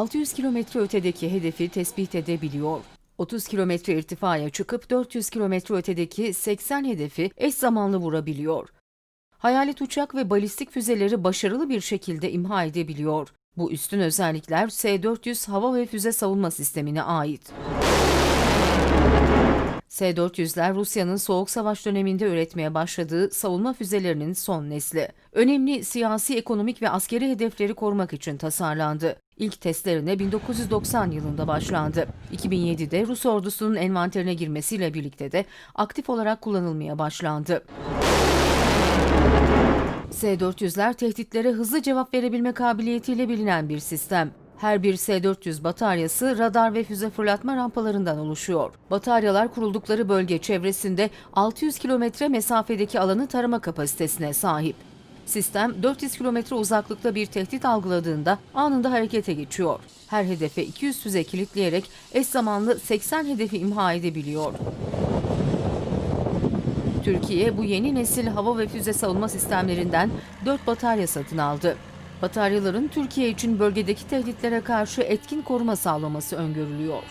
600 kilometre ötedeki hedefi tespit edebiliyor. 30 kilometre irtifaya çıkıp 400 kilometre ötedeki 80 hedefi eş zamanlı vurabiliyor. Hayalet uçak ve balistik füzeleri başarılı bir şekilde imha edebiliyor. Bu üstün özellikler S-400 hava ve füze savunma sistemine ait. S-400'ler Rusya'nın Soğuk Savaş döneminde üretmeye başladığı savunma füzelerinin son nesli. Önemli siyasi, ekonomik ve askeri hedefleri korumak için tasarlandı. İlk testlerine 1990 yılında başlandı. 2007'de Rus ordusunun envanterine girmesiyle birlikte de aktif olarak kullanılmaya başlandı. S-400'ler tehditlere hızlı cevap verebilme kabiliyetiyle bilinen bir sistem. Her bir S-400 bataryası radar ve füze fırlatma rampalarından oluşuyor. Bataryalar kuruldukları bölge çevresinde 600 kilometre mesafedeki alanı tarama kapasitesine sahip. Sistem 400 kilometre uzaklıkta bir tehdit algıladığında anında harekete geçiyor. Her hedefe 200 füze kilitleyerek eş zamanlı 80 hedefi imha edebiliyor. Türkiye bu yeni nesil hava ve füze savunma sistemlerinden 4 batarya satın aldı. Bataryaların Türkiye için bölgedeki tehditlere karşı etkin koruma sağlaması öngörülüyor.